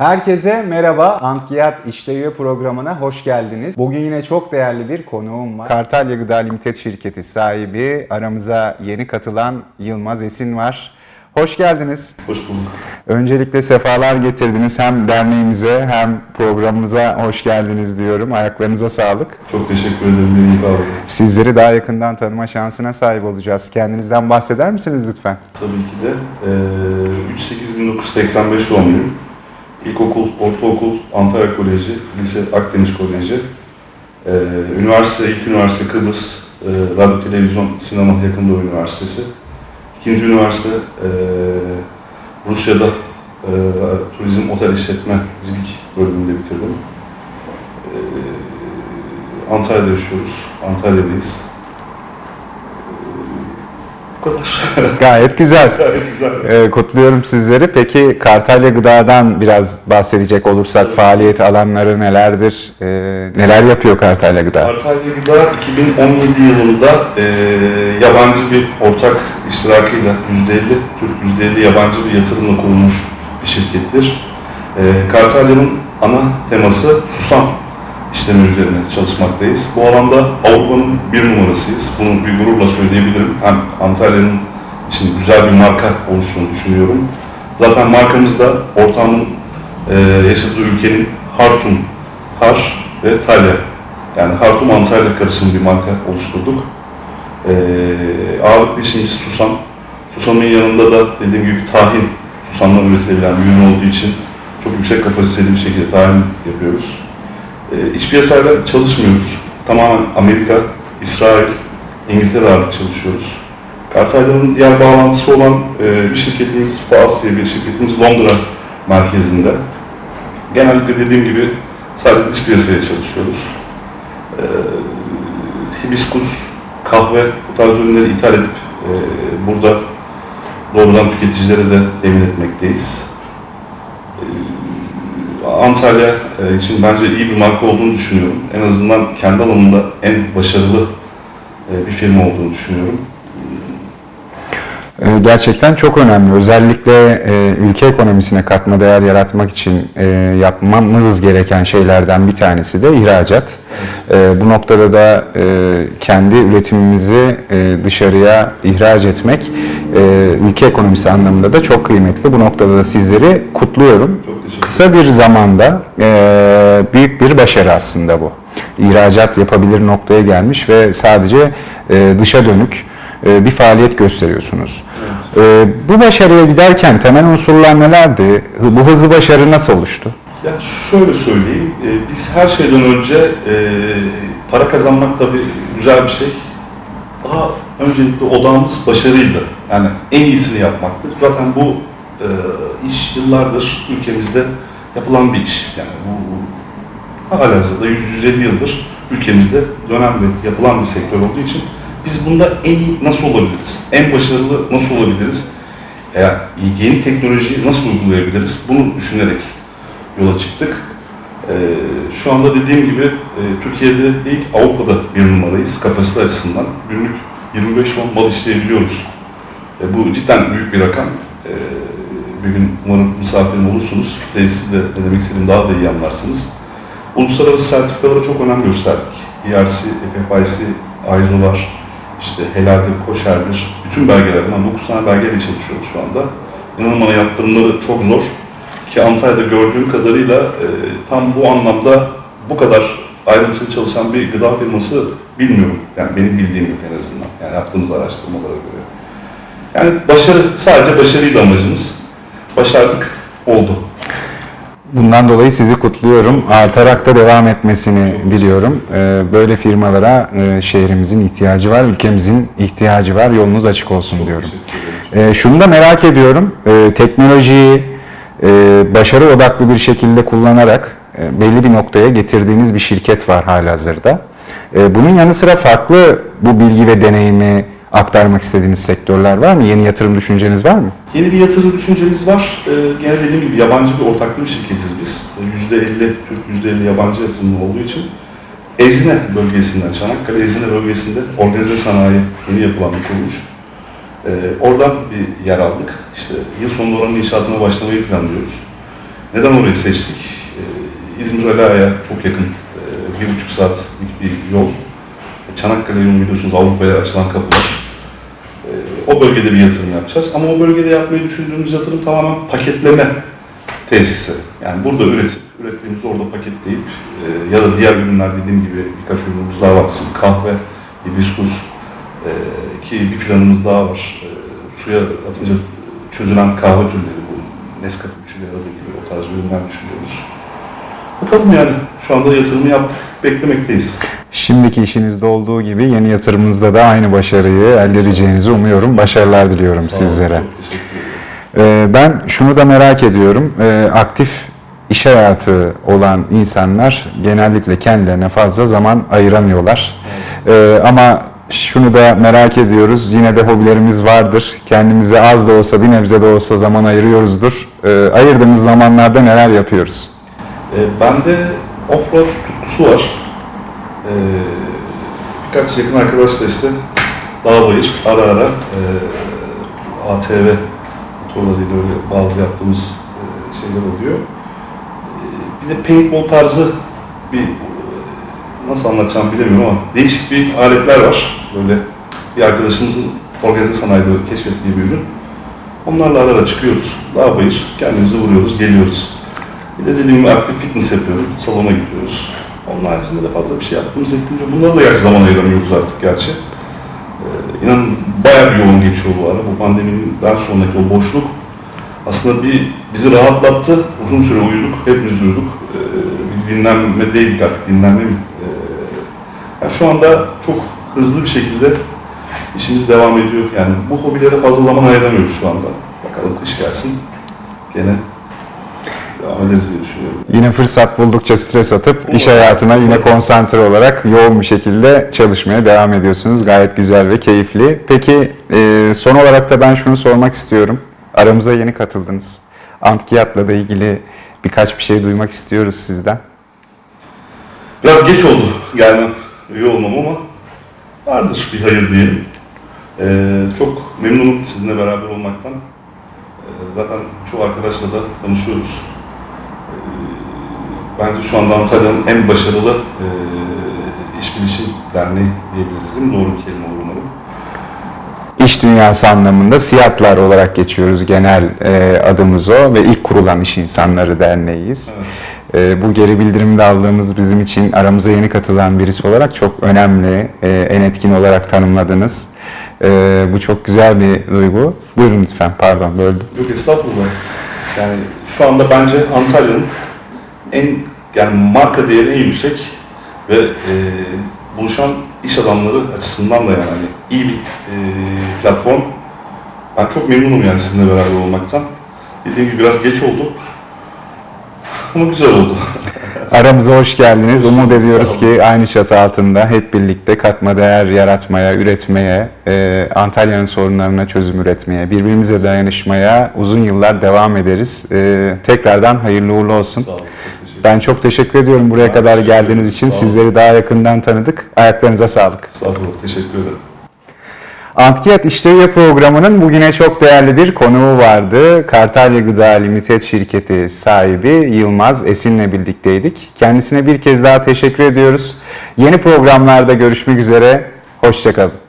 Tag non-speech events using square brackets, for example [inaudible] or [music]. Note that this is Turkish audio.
Herkese merhaba. Antkiyat İşte programına hoş geldiniz. Bugün yine çok değerli bir konuğum var. Kartalya Gıda Limited şirketi sahibi, aramıza yeni katılan Yılmaz Esin var. Hoş geldiniz. Hoş bulduk. Öncelikle sefalar getirdiniz. Hem derneğimize hem programımıza hoş geldiniz diyorum. Ayaklarınıza sağlık. Çok teşekkür ederim beni iyi bağladın. Sizleri daha yakından tanıma şansına sahip olacağız. Kendinizden bahseder misiniz lütfen? Tabii ki de eee 3-8-1985 doğumluyum. İlkokul, ortaokul, Antalya Koleji, lise Akdeniz Koleji. Eee üniversite, ilk üniversite Kıbrıs, eee, Radyo, Televizyon, Sinema Yakın Doğu Üniversitesi. İkinci üniversite eee, Rusya'da eee, Turizm Otel İşletmecilik bölümünde bitirdim. Eee, Antalya'da yaşıyoruz, Antalya'dayız. Bu kadar. [laughs] Gayet güzel. [laughs] Gayet güzel. Ee, kutluyorum sizleri. Peki Kartalya Gıda'dan biraz bahsedecek olursak faaliyet alanları nelerdir? Ee, neler yapıyor Kartalya Gıda? Antalya Gıda 2017 yılında e, yabancı bir ortak iştirakıyla %50 Türk %50 yabancı bir yatırımla kurulmuş bir şirkettir. E, Kartalya'nın ana teması susam işlemi üzerine çalışmaktayız. Bu alanda Avrupa'nın bir numarasıyız. Bunu bir gururla söyleyebilirim. Hem Antalya'nın için güzel bir marka oluştuğunu düşünüyorum. Zaten markamız da ortağımın e, yaşadığı ülkenin Hartum, Har ve Talya yani Hartum Antalya karışımı bir marka oluşturduk. Ee, ağırlıklı işimiz susam. Susamın yanında da dediğim gibi tahin, susamdan üretilebilen bir ürün olduğu için çok yüksek kapasiteli bir şekilde tahin yapıyoruz. Ee, iç piyasayla çalışmıyoruz. Tamamen Amerika, İsrail, İngiltere ağırlıklı çalışıyoruz. Kartalya'nın diğer bağlantısı olan e, bir şirketimiz, Faas diye bir şirketimiz Londra merkezinde. Genellikle dediğim gibi sadece dış piyasaya çalışıyoruz. Ee, hibiskus, kahve bu tarz ürünleri ithal edip e, burada doğrudan tüketicilere de temin etmekteyiz. Antalya e, için bence iyi bir marka olduğunu düşünüyorum. En azından kendi alanında en başarılı e, bir firma olduğunu düşünüyorum. Ee, gerçekten çok önemli. Özellikle e, ülke ekonomisine katma değer yaratmak için e, yapmamız gereken şeylerden bir tanesi de ihracat. E, bu noktada da e, kendi üretimimizi dışarıya ihraç etmek ülke ekonomisi anlamında da çok kıymetli. Bu noktada da sizleri kutluyorum. Kısa bir zamanda büyük bir başarı aslında bu. İhracat yapabilir noktaya gelmiş ve sadece dışa dönük e, bir faaliyet gösteriyorsunuz. E, bu başarıya giderken temel unsurlar nelerdi? Bu hızlı başarı nasıl oluştu? Ya şöyle söyleyeyim, e, biz her şeyden önce e, para kazanmak tabii güzel bir şey. Daha öncelikle odağımız başarıydı. Yani en iyisini yapmaktı. Zaten bu iş yıllardır ülkemizde yapılan bir iş. Yani bu halihazırda 100-150 yıldır ülkemizde dönem ve yapılan bir sektör olduğu için biz bunda en iyi nasıl olabiliriz? En başarılı nasıl olabiliriz? Eğer yeni teknolojiyi nasıl uygulayabiliriz? Bunu düşünerek yola çıktık. Ee, şu anda dediğim gibi e, Türkiye'de değil Avrupa'da bir numarayız kapasite açısından. Günlük 25 ton mal işleyebiliyoruz. E, bu cidden büyük bir rakam. E, bir gün umarım misafirim olursunuz. Tesisi de ne demek istediğimi daha da iyi anlarsınız. Uluslararası sertifikalara çok önem gösterdik. ERC, FFIC, ISO'lar, işte helaldir, koşerdir, bütün belgeler, bundan 9 tane belgeyle çalışıyoruz şu anda. İnanın bana yaptırımları çok zor ki Antalya'da gördüğüm kadarıyla e, tam bu anlamda bu kadar ayrıntılı çalışan bir gıda firması bilmiyorum. Yani benim bildiğim yok en azından. Yani yaptığımız araştırmalara göre. Yani başarı, sadece başarıydı amacımız. Başardık, oldu. Bundan dolayı sizi kutluyorum. Artarak da devam etmesini diliyorum. E, böyle firmalara e, şehrimizin ihtiyacı var, ülkemizin ihtiyacı var. Yolunuz açık olsun diyorum. Teşekkür ederim. E, şunu da merak ediyorum. E, teknolojiyi e, başarı odaklı bir şekilde kullanarak e, belli bir noktaya getirdiğiniz bir şirket var halihazırda. Bunun yanı sıra farklı bu bilgi ve deneyimi aktarmak istediğiniz sektörler var mı? Yeni yatırım düşünceniz var mı? Yeni bir yatırım düşüncemiz var. Ee, gene dediğim gibi yabancı bir ortaklı şirketiz biz. Ee, %50 Türk, %50 yabancı yatırımlı olduğu için Ezine bölgesinden, Çanakkale Ezine bölgesinde organize sanayi yeni yapılan bir kuruluş. Ee, oradan bir yer aldık. İşte yıl sonunda oranın inşaatına başlamayı planlıyoruz. Neden orayı seçtik? Ee, İzmir Ala'ya çok yakın, e, bir buçuk saatlik bir yol. Çanakkale yolu biliyorsunuz Avrupa'ya açılan kapılar. O bölgede bir yatırım yapacağız. Ama o bölgede yapmayı düşündüğümüz yatırım tamamen paketleme tesisi. Yani burada üretip, ürettiğimizi orada paketleyip e, ya da diğer ürünler dediğim gibi birkaç ürünümüz daha var. Bizim kahve, hibiskus e, ki bir planımız daha var. E, suya atınca çözülen kahve türleri bu Nescafe üçlü aradığı gibi o tarz ürünler düşünüyoruz. Bakalım yani şu anda yatırımı yaptık, beklemekteyiz. Şimdiki işinizde olduğu gibi yeni yatırımınızda da aynı başarıyı elde edeceğinizi umuyorum. Başarılar diliyorum Sağ olun, sizlere. Ee, Ben şunu da merak ediyorum. Ee, Aktif iş hayatı olan insanlar genellikle kendilerine fazla zaman ayıramıyorlar. Ee, Ama şunu da merak ediyoruz. Yine de hobilerimiz vardır. Kendimize az da olsa bir nebze de olsa zaman ayırıyoruzdur. Ee, Ayırdığımız zamanlarda neler yapıyoruz? E, bende offroad tutkusu var. E, birkaç yakın arkadaşla işte dağ bayır ara ara e, ATV motorlarıyla öyle bazı yaptığımız e, şeyler oluyor. E, bir de paintball tarzı bir e, nasıl anlatacağım bilemiyorum ama değişik bir aletler var. Böyle bir arkadaşımızın organize sanayide keşfettiği bir ürün. Onlarla ara ara çıkıyoruz. Dağ bayır kendimizi vuruyoruz, geliyoruz. Bir de dediğim gibi aktif fitness yapıyorum. Salona gidiyoruz. Onun haricinde de fazla bir şey yaptığımız eklenince bunlara da gerçi zaman ayıramıyoruz artık gerçi. Ee, inanın bayağı bir yoğun geçiyor bu ara. Bu pandemiden sonraki o boşluk aslında bir bizi rahatlattı. Uzun süre uyuduk, hepimiz uyuduk. Ee, dinlenmedeydik artık, dinlenme mi? Ee, yani şu anda çok hızlı bir şekilde işimiz devam ediyor. Yani bu hobilere fazla zaman ayıramıyoruz şu anda. Bakalım kış gelsin. Gene devam ederiz diye düşünüyorum. Yine fırsat buldukça stres atıp iş hayatına yine konsantre olarak yoğun bir şekilde çalışmaya devam ediyorsunuz. Gayet güzel ve keyifli. Peki e, son olarak da ben şunu sormak istiyorum. Aramıza yeni katıldınız. Antkiyat'la da ilgili birkaç bir şey duymak istiyoruz sizden. Biraz geç oldu gelmem, üye olmam ama vardır bir hayır diyelim. Ee, çok memnunum sizinle beraber olmaktan. Ee, zaten çoğu arkadaşla da tanışıyoruz. Bence şu anda Antalya'nın en başarılı e, iş bilişim derneği diyebiliriz değil mi? Doğru bir kelime olur umarım. İş dünyası anlamında SİAD'lar olarak geçiyoruz. Genel e, adımız o ve ilk kurulan iş insanları derneğiyiz. Evet. E, bu geri bildirimi de aldığımız bizim için aramıza yeni katılan birisi olarak çok önemli, e, en etkin olarak tanımladınız. E, bu çok güzel bir duygu. Buyurun lütfen, pardon böldüm. Yok estağfurullah. Yani şu anda bence Antalya'nın en yani marka değeri en yüksek ve e, buluşan iş adamları açısından da yani iyi bir e, platform. Ben çok memnunum yani sizinle beraber olmaktan. Dediğim gibi biraz geç oldu. Ama güzel oldu. Aramıza hoş geldiniz. Umut ediyoruz Sağ olun. ki aynı çatı altında hep birlikte katma değer yaratmaya, üretmeye, e, Antalya'nın sorunlarına çözüm üretmeye, birbirimize dayanışmaya uzun yıllar devam ederiz. E, tekrardan hayırlı uğurlu olsun. Sağ olun. Ben çok teşekkür ediyorum buraya Ben kadar geldiğiniz için. Sağ olun. Sizleri daha yakından tanıdık. Ayaklarınıza sağlık. Estağfurullah. Teşekkür ederim. Antkiyat İşlevi programının bugüne çok değerli bir konuğu vardı. Kartalya Gıda Limited şirketi sahibi Yılmaz Esin'le birlikteydik. Kendisine bir kez daha teşekkür ediyoruz. Yeni programlarda görüşmek üzere. Hoşçakalın.